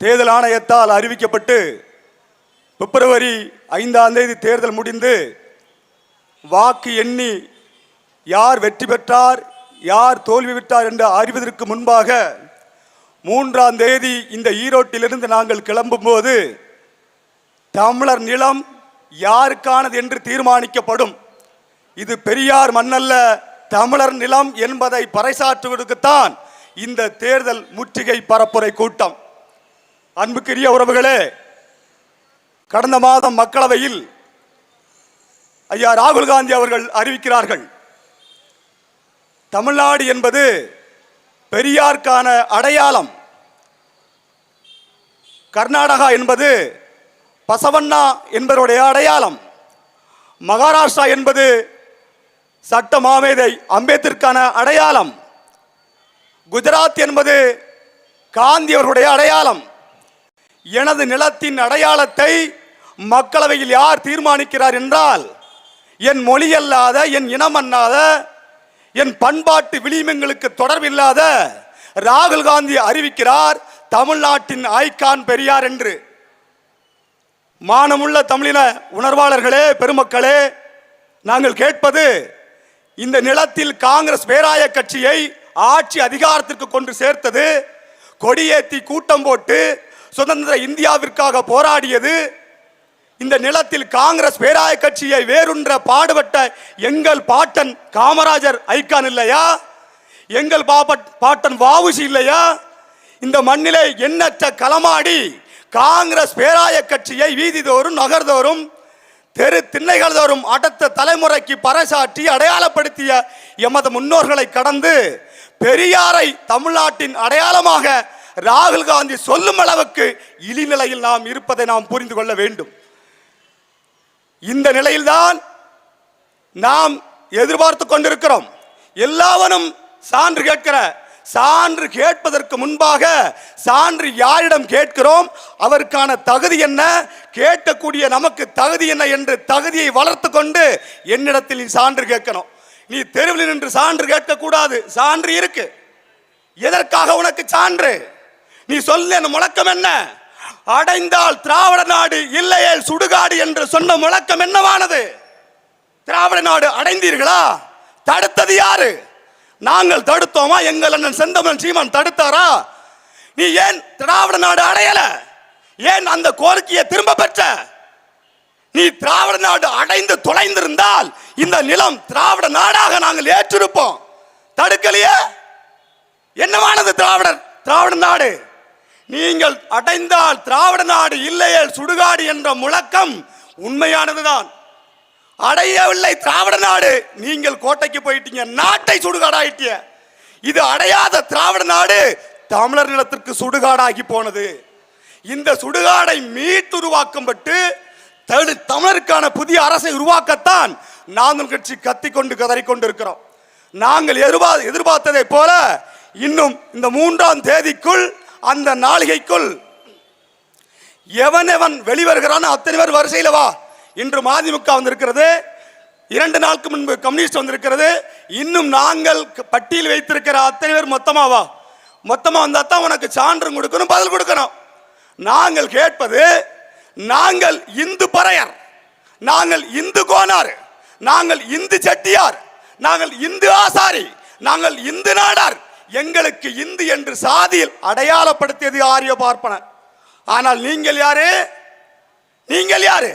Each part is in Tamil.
தேர்தல் ஆணையத்தால் அறிவிக்கப்பட்டு பிப்ரவரி ஐந்தாம் தேதி தேர்தல் முடிந்து வாக்கு எண்ணி யார் வெற்றி பெற்றார் யார் தோல்வி பெற்றார் என்று அறிவதற்கு முன்பாக மூன்றாம் தேதி இந்த ஈரோட்டிலிருந்து நாங்கள் கிளம்பும்போது தமிழர் நிலம் யாருக்கானது என்று தீர்மானிக்கப்படும். இது பெரியார் மண்ணல்ல தமிழர் நிலம் என்பதை பறைசாற்றுவதற்குத்தான் இந்த தேர்தல் முற்றுகை பரப்புரை கூட்டம். அன்புக்குரிய உறவுகளே கடந்த மாதம் மக்களவையில் ஐயா ராகுல் காந்தி அவர்கள் அறிவிக்கிறார்கள் தமிழ்நாடு என்பது பெரியாருக்கான அடையாளம். கர்நாடகா என்பது பசவண்ணா என்பவருடைய அடையாளம். மகாராஷ்டிரா என்பது சட்ட மாமேதை அம்பேத்கருக்கான அடையாளம். குஜராத் என்பது காந்தி அவர்களுடைய அடையாளம். எனது நிலத்தின் அடையாளத்தை மக்களவையில் யார் தீர்மானிக்கிறார் என்றால் என் மொழி அல்லாத என் இனம் அல்லாத என் பண்பாட்டு விளிமங்களுக்கு தொடர்பில்லாத ராகுல் காந்தி அறிவிக்கிறார் தமிழ்நாட்டின் ஐகான் பெரியார் என்று. மானமுள்ள தமிழின உணர்வாளர்களே பெருமக்களே நாங்கள் கேட்பது இந்த நிலத்தில் காங்கிரஸ் பேராய கட்சியை ஆட்சி அதிகாரத்திற்கு கொண்டு சேர்த்தது கொடியேற்றி கூட்டம் போட்டு சுதந்திர இந்தியாவிற்காக போராடியது இந்த நிலத்தில் காங்கிரஸ் பேராய கட்சியை வேறுன்ற பாடுபட்ட எங்கள் பாட்டன் காமராஜர் ஐக்கான் இல்லையா? எங்கள் பாப்பட் பாட்டன் வாவுசி இல்லையா? இந்த மண்ணிலே எண்ணற்ற களமாடி காங்கிரஸ் பேராய கட்சியை வீதிதோறும் நகர்தோறும் தெரு திண்ணைகள் தோறும் அடுத்த தலைமுறைக்கு பறைசாற்றி அடையாளப்படுத்திய எமது முன்னோர்களை கடந்து பெரியாரை தமிழ்நாட்டின் அடையாளமாக ராகுல் காந்தி சொல்லும் அளவுக்கு இழிநிலையில் நாம் இருப்பதை நாம் புரிந்து கொள்ள வேண்டும். இந்த நிலையில்தான் நாம் எதிர்பார்த்து கொண்டிருக்கிறோம். எல்லாவனும் சான்று கேட்கிற சான்று கேட்பதற்கு முன்பாக சான்று யாரிடம் கேட்கிறோம்? அவருக்கான தகுதி என்ன? கேட்கக்கூடிய நமக்கு தகுதி என்ன என்று தகுதியை வளர்த்து கொண்டு என்னிடத்தில் நீ சான்று கேட்கணும். நீ தெருவில் நின்று சான்று கேட்கக்கூடாது. சான்று இருக்கு. எதற்காக உனக்கு சான்று? நீ சொல்ல முழக்கம் என்ன? அடைந்தால் திராவிட நாடு இல்லையே சுடுகாடு என்று சொன்ன முழக்கம் என்னவானது? திராவிட நாடு அடைந்தீர்களா? தடுத்தது யாரு? நாங்கள் தடுத்தோமா? எங்கள் அண்ணன் செந்தமன் சீமான் தடுத்தாரா? நீ ஏன் திராவிட நாடு அடையல? ஏன் அந்த கோரிக்கையை திரும்ப பெற்ற? நீ திராவிட நாடு அடைந்து தொலைந்திருந்தால் இந்த நிலம் திராவிட நாடாக நாங்கள் ஏற்றிருப்போம். தடுக்கலையே? என்னவானது திராவிடர் திராவிட நாடு? நீங்கள் அடைந்தால் திராவிட நாடு இல்லையே சுடுகாடு என்ற முழக்கம் உண்மையானதுதான். அடையவில்லை திராவிட நாடு நீங்கள் கோட்டைக்கு போயிட்டீங்க நாட்டை சுடுகாடாயிட்டிய. இது அடையாத திராவிட நாடு தமிழர் நிலத்திற்கு சுடுகாடாகி போனது. இந்த சுடுகாடை மீட்டுருவாக்கப்பட்டு தமிழருக்கான புதிய அரசை உருவாக்கத்தான் நாங்கள் கட்சி கத்திக்கொண்டு கதறிக்கொண்டு இருக்கிறோம் நாங்கள் எதிர்பார்த்ததை போல இன்னும் இந்த மூன்றாம் தேதிக்குள் அந்த நாளிகைக்குள் எவன் எவன் வெளிவருகிறானோ அத்தனை பேர் வரிசையில் வா. இன்று மதிமுக வந்திருக்கிறது. இரண்டு நாளுக்கு முன்பு கம்யூனிஸ்ட் வந்திருக்கிறது. இன்னும் நாங்கள் பட்டியல் வைத்திருக்கிற அத்தனை பேர் மொத்தமாக வா. மொத்தமாக வந்தால் தான் உனக்கு சான்று கொடுக்கணும் பதில் கொடுக்கணும். நாங்கள் கேட்பது நாங்கள் இந்து பறையர் நாங்கள் இந்து கோனார் நாங்கள் இந்து செட்டியார் நாங்கள் இந்து ஆசாரி நாங்கள் இந்து நாடார் எங்களுக்கு இந்து என்று சாதியில் அடையாளப்படுத்தியது ஆரிய பார்ப்பனர். ஆனால் நீங்கள் யாரு? நீங்கள் யாரு?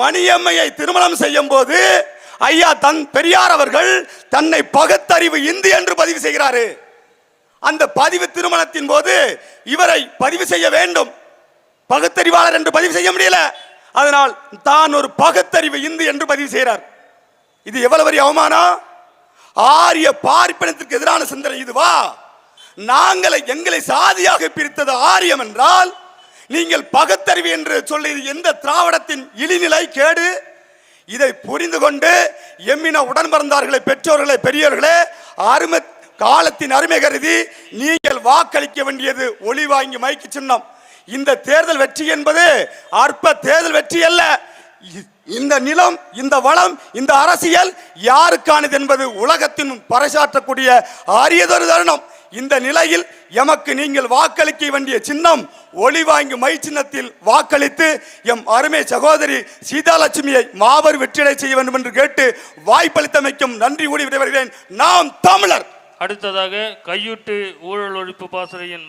மணியம்மையை திருமணம் செய்யும் போது ஐயா தன் பெரியார் அவர்கள் தன்னை பகுத்தறிவு இந்து என்று பதிவு செய்கிறாரு. அந்த பதிவு திருமணத்தின் போது இவரை பதிவு செய்ய வேண்டும். பகுத்தறிவாளர் என்று பதிவு செய்ய முடியல. அதனால் தான் ஒரு பகுத்தறிவு இந்து என்று பதிவு செய்கிறார். இது எவ்வளவு பெரிய அவமானம்? ஆரிய பார்ப்பனத்திற்கு எதிரான சிந்தனை இதுவா நாங்களை எங்களை சாதியாக பிரித்தது ஆரியம் என்றால் நீங்கள் பகுத்தறிவு என்று சொல்லி எந்த திராவிடத்தின் இழிநிலை கேடு? இதை புரிந்து கொண்டு எம்மின உடன் பிறந்தார்களே பெற்றோர்களை பெரியவர்களே அருமை காலத்தின் அருமை கருதி நீங்கள் வாக்களிக்க வேண்டியது ஒளி வாங்கி மைக்கு சின்னம். இந்த தேர்தல் வெற்றி என்பது அற்ப தேர்தல் வெற்றி அல்ல. இந்த நிலம் இந்த வளம் இந்த அரசியல் யாருக்கானது என்பது உலகத்தின் பறைசாற்றக்கூடிய அரியதொரு தருணம். இந்த நிலையில் எமக்கு நீங்கள் வாக்களிக்க வேண்டிய சின்னம் ஒளி வாங்கி மை சின்னத்தில் வாக்களித்து எம் அருமை சகோதரி சீதாலட்சுமியை மாபெரும் வெற்றிடை செய்ய வேண்டும் என்று கேட்டு வாய்ப்பளித்தமைக்கும் நன்றி கூடி விடைபெறுகிறேன். நாம் தமிழர். அடுத்ததாக கையூட்டு ஊழல் ஒழிப்பு பாசறையின்